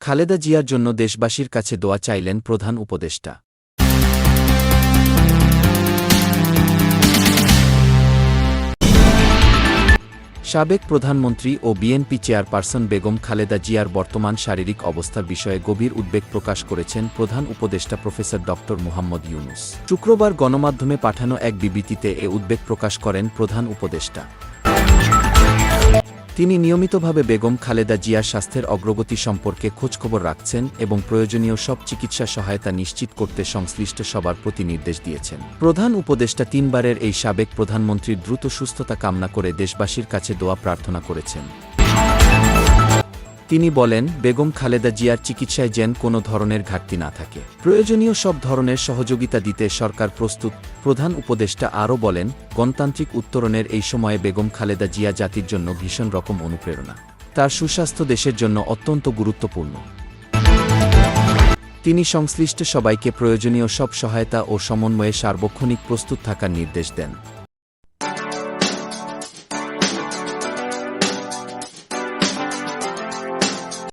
খালেদা জিয়ার জন্য দেশবাসীর কাছে দোয়া চাইলেন প্রধান উপদেষ্টা। সাবেক প্রধানমন্ত্রী ও বিএনপি চেয়ারপারসন বেগম খালেদা জিয়ার বর্তমান শারীরিক অবস্থার বিষয়ে গভীর উদ্বেগ প্রকাশ করেছেন প্রধান উপদেষ্টা প্রফেসর ড. মুহাম্মদ ইউনুস। শুক্রবার গণমাধ্যমে পাঠানো এক বিবৃতিতে এ উদ্বেগ প্রকাশ করেন প্রধান উপদেষ্টা। তিনি নিয়মিতভাবে বেগম খালেদা জিয়ার স্বাস্থ্যের অগ্রগতি সম্পর্কে খোঁজখবর রাখছেন এবং প্রয়োজনীয় সব চিকিৎসা সহায়তা নিশ্চিত করতে সংশ্লিষ্ট সবার প্রতি নির্দেশ দিয়েছেন। প্রধান উপদেষ্টা তিনবারের এই সাবেক প্রধানমন্ত্রীর দ্রুত সুস্থতা কামনা করে দেশবাসীর কাছে দোয়া প্রার্থনা করেছেন। তিনি বলেন, বেগম খালেদা জিয়ার চিকিৎসায় যেন কোনো ধরনের ঘাটতি না থাকে। প্রয়োজনীয় সব ধরনের সহযোগিতা দিতে সরকার প্রস্তুত। প্রধান উপদেষ্টা আরও বলেন, গণতান্ত্রিক উত্তরণের এই সময়ে বেগম খালেদা জিয়া জাতির জন্য ভীষণ রকম অনুপ্রেরণা। তার সুস্বাস্থ্য দেশের জন্য অত্যন্ত গুরুত্বপূর্ণ। তিনি সংশ্লিষ্ট সবাইকে প্রয়োজনীয় সব সহায়তা ও সমন্বয়ে সার্বক্ষণিক প্রস্তুত থাকার নির্দেশ দেন।